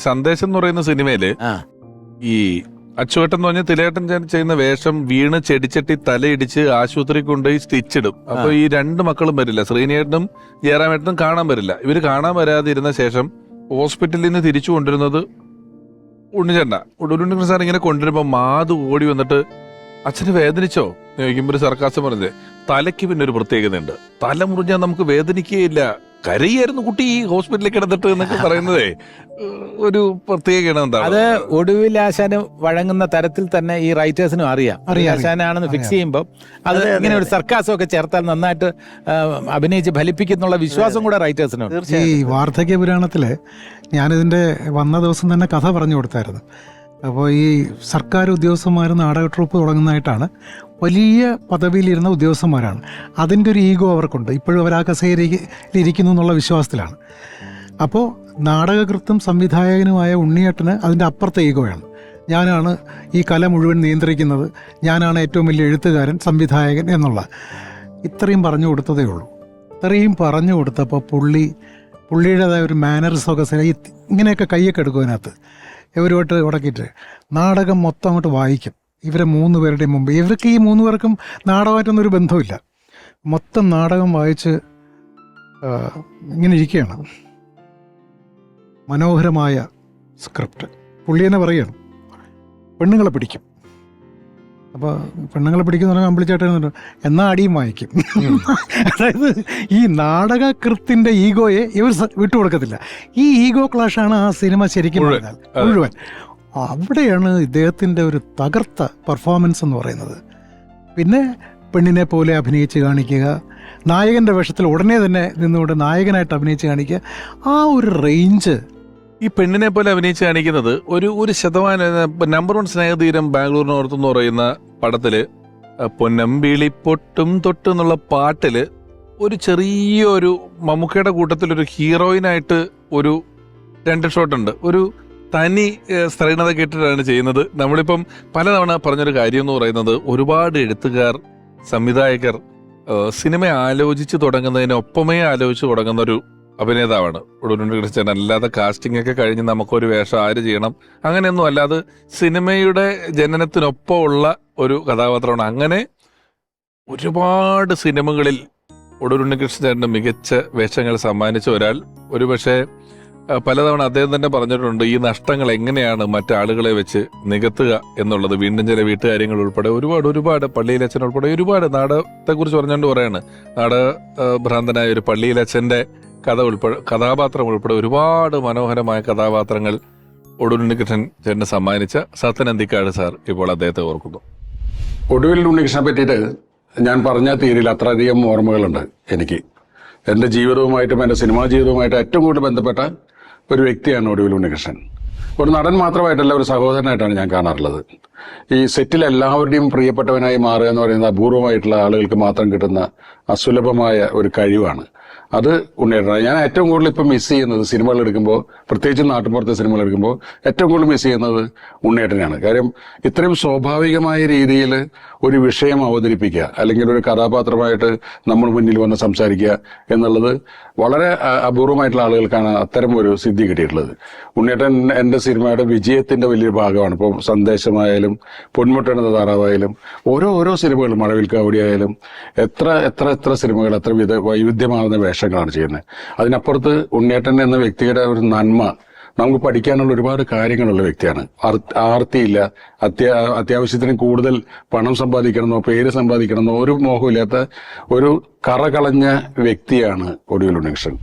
സന്ദേശം എന്ന് പറയുന്ന സിനിമയിൽ ആ. ഈ അച്ചുവേട്ടൻ എന്ന് പറഞ്ഞ തിലേട്ടൻ ചെ- ചെയ്യുന്ന വേഷം വീണ് ചെടിച്ചട്ടി തലയിടിച്ച് ആശുപത്രി കൊണ്ടുപോയി സ്റ്റിച്ചിടും. അപ്പൊ ഈ രണ്ട് മക്കളും വരില്ല. ശ്രീനേട്ടനും ജയറാമേട്ടനും കാണാൻ വരില്ല. ഇവർ കാണാൻ വരാതിരുന്ന ശേഷം ഹോസ്പിറ്റലിൽ നിന്ന് തിരിച്ചു കൊണ്ടിരുന്നത് ഉണ്ണിച്ചേണ്ട ഉണ്ണിക്കൃഷ്ണൻ സാർ ഇങ്ങനെ കൊണ്ടുവരുമ്പോ മാതു ഓടി വന്നിട്ട് അച്ഛന് വേദനിച്ചോ? എന്ന് ചോദിക്കുമ്പോ ഒരു സർക്കാസം പറഞ്ഞത് തലയ്ക്ക് പിന്നെ ഒരു പ്രത്യേകതയുണ്ട്. തല മുറിഞ്ഞാൽ നമുക്ക് വേദനിക്കുകയില്ല. കരയായിരുന്നു കുട്ടി ഈ ഹോസ്പിറ്റലിൽ കിടന്നിട്ട് എന്നൊക്കെ പറയുന്നതേ. ഒരു പ്രത്യേക അത് ഒടുവിൽ ആശാന് വഴങ്ങുന്ന തരത്തിൽ തന്നെ ഈ റൈറ്റേഴ്സിനും അറിയാം. അറിയാം. ആശാനാണെന്ന് ഫിക്സ് ചെയ്യുമ്പോൾ അത് ഇങ്ങനെ ഒരു സർക്കാസം ഒക്കെ ചേർത്താൽ നന്നായിട്ട് അഭിനയിച്ച് ഫലിപ്പിക്കുന്നുള്ള വിശ്വാസം കൂടെ റൈറ്റേഴ്സിനും ഈ വാർദ്ധക്യ പുരാണത്തിൽ ഞാനിതിന്റെ വന്ന ദിവസം തന്നെ കഥ പറഞ്ഞു കൊടുത്തായിരുന്നു. അപ്പോൾ ഈ സർക്കാർ ഉദ്യോഗസ്ഥന്മാർ നാടക ട്രൂപ്പ് തുടങ്ങുന്നതായിട്ടാണ് വലിയ പദവിയിലിരുന്ന ഉദ്യോഗസ്ഥന്മാരാണ്. അതിന്റെ ഒരു ഈഗോ അവർക്കുണ്ട്. ഇപ്പോഴും അവർ ആ കസേരയിലിരിക്കുന്നു എന്നുള്ള വിശ്വാസത്തിലാണ്. അപ്പോൾ നാടകകൃത്തും സംവിധായകനുമായ ഉണ്ണിയേട്ടന് അതിന്റെ അപ്പുറത്തെ ഈഗോയാണ്. ഞാനാണ് ഈ കല മുഴുവൻ നിയന്ത്രിക്കുന്നത്. ഞാനാണ് ഏറ്റവും വലിയ എഴുത്തുകാരൻ സംവിധായകൻ എന്നുള്ള ഇത്രയും പറഞ്ഞു കൊടുത്തതേ ഉള്ളൂ. ഇത്രയും പറഞ്ഞു കൊടുത്തപ്പോൾ പുള്ളി പുള്ളിയുടേതായ ഒരു മാനറിസമൊക്കെ ഇങ്ങനെയൊക്കെ കൈയൊക്കെ എടുക്കും അതിനകത്ത്. ഇവരുമായിട്ട് ഉടക്കിയിട്ട് നാടകം മൊത്തം അങ്ങോട്ട് വായിക്കും. ഇവരെ മൂന്ന് പേരുടെയും മുമ്പ്. ഇവർക്ക് ഈ മൂന്ന് പേർക്കും നാടകമായിട്ടൊന്നും ഒരു ബന്ധമില്ല മൊത്തം നാടകം വായിച്ച് ഇങ്ങനെ ഇരിക്കുകയാണ്. മനോഹരമായ സ്ക്രിപ്റ്റ്. പുള്ളിയെന്നെ പറയണം പെണ്ണുങ്ങളെ പിടിക്കും. അപ്പോൾ പെണ്ണുങ്ങളെ പിടിക്കുന്ന പറഞ്ഞാൽ അമ്പിളിച്ചേട്ടൻ എന്നാ അടിയും വായിക്കും. അതായത് ഈ നാടകകൃത്തിന്റെ ഈഗോയെ ഇവർ വിട്ടുകൊടുക്കത്തില്ല. ഈ ഈഗോ ക്ലാഷാണ് ആ സിനിമ ശരിക്കും മുഴുവൻ. അവിടെയാണ് ഇദ്ദേഹത്തിന്റെ ഒരു തകർത്ത പെർഫോമൻസ് എന്ന് പറയുന്നത്. പിന്നെ പെണ്ണിനെ പോലെ അഭിനയിച്ച് കാണിക്കുക നായകന്റെ വേഷത്തിൽ ഉടനെ തന്നെ നിന്നുകൊണ്ട് നായകനായിട്ട് അഭിനയിച്ച് കാണിക്കുക ആ ഒരു റേഞ്ച് ഈ പെണ്ണിനെ പോലെ അഭിനയിച്ച് കാണിക്കുന്നത് ഒരു ഒരു ശതമാനം നമ്പർ വൺ സ്നേഹതീരം ബാംഗ്ലൂരിനോർത്ത് എന്ന് പറയുന്ന പടത്തിൽ പൊന്നമ്പിളി പൊട്ടും തൊട്ട് എന്നുള്ള പാട്ടിൽ ഒരു ചെറിയ ഒരു മമ്മൂക്കയുടെ കൂട്ടത്തിൽ ഒരു ഹീറോയിനായിട്ട് ഒരു രണ്ട് ഷോട്ട് ഉണ്ട്. ഒരു തനി സ്ത്രീണത കേട്ടിട്ടാണ് ചെയ്യുന്നത്. നമ്മളിപ്പം പലതവണ പറഞ്ഞൊരു കാര്യം എന്ന് പറയുന്നത് ഒരുപാട് എഴുത്തുകാർ സംവിധായകർ സിനിമ ആലോചിച്ച് തുടങ്ങുന്നതിനൊപ്പമേ ആലോചിച്ച് തുടങ്ങുന്ന ഒരു അഭിനേതാവാണ്. ഉടനുണ്ട് ക്രിസ്ത്യൻ അല്ലാതെ കാസ്റ്റിംഗ് ഒക്കെ കഴിഞ്ഞ് നമുക്കൊരു വേഷം ആര് ചെയ്യണം? അങ്ങനെയൊന്നും അല്ലാതെ സിനിമയുടെ ജനനത്തിനൊപ്പമുള്ള ഒരു കഥാപാത്രമാണ്. അങ്ങനെ ഒരുപാട് സിനിമകളിൽ ഉടനുണ്ണി കൃഷ്ണചേട്ടന് മികച്ച വേഷങ്ങൾ സമ്മാനിച്ച ഒരാൾ. ഒരുപക്ഷെ പലതവണ അദ്ദേഹം തന്നെ പറഞ്ഞിട്ടുണ്ട് ഈ നഷ്ടങ്ങൾ എങ്ങനെയാണ് മറ്റാളുകളെ വെച്ച് നികത്തുക എന്നുള്ളത്? വീണ്ടും ചില വീട്ടുകാര്യങ്ങൾ ഉൾപ്പെടെ ഒരുപാട് ഒരുപാട് പള്ളിയിലച്ഛൻ ഉൾപ്പെടെ ഒരുപാട് നാടത്തെക്കുറിച്ച് പറഞ്ഞുകൊണ്ട് പറയാണ്. നാടക ആ, ഭ്രാന്തനായ ഒരു പള്ളിയിലച്ഛന്റെ കഥ ഉൾപ്പെടെ കഥാപാത്രം ഉൾപ്പെടെ ഒരുപാട് മനോഹരമായ കഥാപാത്രങ്ങൾ ഒടുവിലുണ്ണികൃഷ്ണൻ ചേട്ടന് സമ്മാനിച്ച സത്യനന്ദിക്കാട് സാർ ഇപ്പോൾ അദ്ദേഹത്തെ ഓർക്കുന്നു. ഒടുവിൽ ഉണ്ണികൃഷ്ണനെ പറ്റിയിട്ട് ഞാൻ പറഞ്ഞ തീരിൽ അത്രയധികം ഓർമ്മകളുണ്ട് എനിക്ക്. എന്റെ ജീവിതവുമായിട്ടും എന്റെ സിനിമാ ജീവിതവുമായിട്ടും ഏറ്റവും കൂടുതൽ ബന്ധപ്പെട്ട ഒരു വ്യക്തിയാണ് ഒടുവിൽ ഉണ്ണികൃഷ്ണൻ. ഒരു നടൻ മാത്രമായിട്ടല്ല ഒരു സഹോദരനായിട്ടാണ് ഞാൻ കാണാറുള്ളത്. ഈ സെറ്റിൽ എല്ലാവരുടെയും പ്രിയപ്പെട്ടവനായി മാറുക എന്ന് പറയുന്നത് അപൂർവമായിട്ടുള്ള ആളുകൾക്ക് മാത്രം കിട്ടുന്ന അസുലഭമായ ഒരു കഴിവാണ്. അത് ഉണ്ടായിട്ടുണ്ട് ഞാൻ ഏറ്റവും കൂടുതൽ ഇപ്പം മിസ് ചെയ്യുന്നത് സിനിമകൾ എടുക്കുമ്പോൾ പ്രത്യേകിച്ച് നാട്ടുപുറത്തെ സിനിമകൾ എടുക്കുമ്പോൾ ഏറ്റവും കൂടുതൽ മിസ് ചെയ്യുന്നത് ഉണ്ണേട്ടനെയാണ് കാര്യം ഇത്രയും സ്വാഭാവികമായ രീതിയിൽ ഒരു വിഷയം അവതരിപ്പിക്കുക അല്ലെങ്കിൽ ഒരു കഥാപാത്രമായിട്ട് നമ്മൾ മുന്നിൽ വന്ന് സംസാരിക്കുക എന്നുള്ളത് വളരെ അപൂർവമായിട്ടുള്ള ആളുകൾക്കാണ് അത്തരം ഒരു സിദ്ധി കിട്ടിയിട്ടുള്ളത്. ഉണ്ണേട്ടൻ എന്റെ സിനിമയുടെ വിജയത്തിന്റെ വലിയൊരു ഭാഗമാണ്. ഇപ്പോൾ സന്ദേശമായാലും പൊന്മുട്ടണ താറാവായാലും ഓരോ ഓരോ സിനിമകളും മഴവിൽ കാവടിയായാലും എത്ര എത്ര എത്ര സിനിമകൾ എത്ര വിധ വൈവിധ്യമാർന്ന വേഷങ്ങളാണ് ചെയ്യുന്നത്. അതിനപ്പുറത്ത് ഉണ്ണേട്ടൻ എന്ന വ്യക്തിയുടെ ഒരു നന്മ നമുക്ക് പഠിക്കാനുള്ള ഒരുപാട് കാര്യങ്ങളുള്ള വ്യക്തിയാണ്. ആർത്തിയില്ല. അത്യാ അത്യാവശ്യത്തിന് കൂടുതൽ പണം സമ്പാദിക്കണമെന്നോ പേര് സമ്പാദിക്കണമെന്നോ ഒരു മോഹമില്ലാത്ത ഒരു കറകളഞ്ഞ വ്യക്തിയാണ് ഒടുവിൽ ഉണ്ണികൃഷ്ണൻ.